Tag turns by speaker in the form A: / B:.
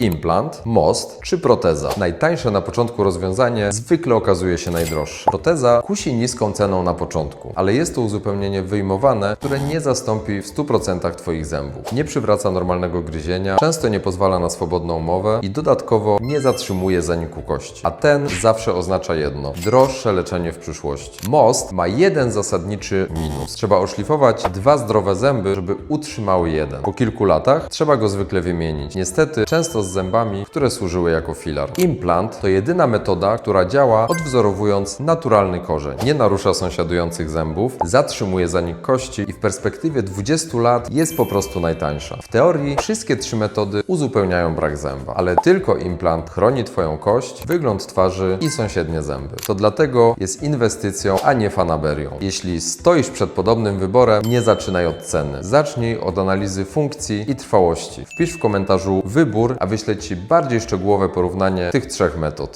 A: Implant, most czy proteza. Najtańsze na początku rozwiązanie zwykle okazuje się najdroższe. Proteza kusi niską ceną na początku, ale jest to uzupełnienie wyjmowane, które nie zastąpi w 100% Twoich zębów. Nie przywraca normalnego gryzienia, często nie pozwala na swobodną mowę i dodatkowo nie zatrzymuje zaniku kości. A ten zawsze oznacza jedno: droższe leczenie w przyszłości. Most ma jeden zasadniczy minus. Trzeba oszlifować dwa zdrowe zęby, żeby utrzymały jeden. Po kilku latach trzeba go zwykle wymienić. Niestety, często z zębami, które służyły jako filar. Implant to jedyna metoda, która działa odwzorowując naturalny korzeń. Nie narusza sąsiadujących zębów, zatrzymuje zanik kości i w perspektywie 20 lat jest po prostu najtańsza. W teorii wszystkie trzy metody uzupełniają brak zęba, ale tylko implant chroni Twoją kość, wygląd twarzy i sąsiednie zęby. To dlatego jest inwestycją, a nie fanaberią. Jeśli stoisz przed podobnym wyborem, nie zaczynaj od ceny. Zacznij od analizy funkcji i trwałości. Wpisz w komentarzu wybór, a wyślę Ci bardziej szczegółowe porównanie tych trzech metod.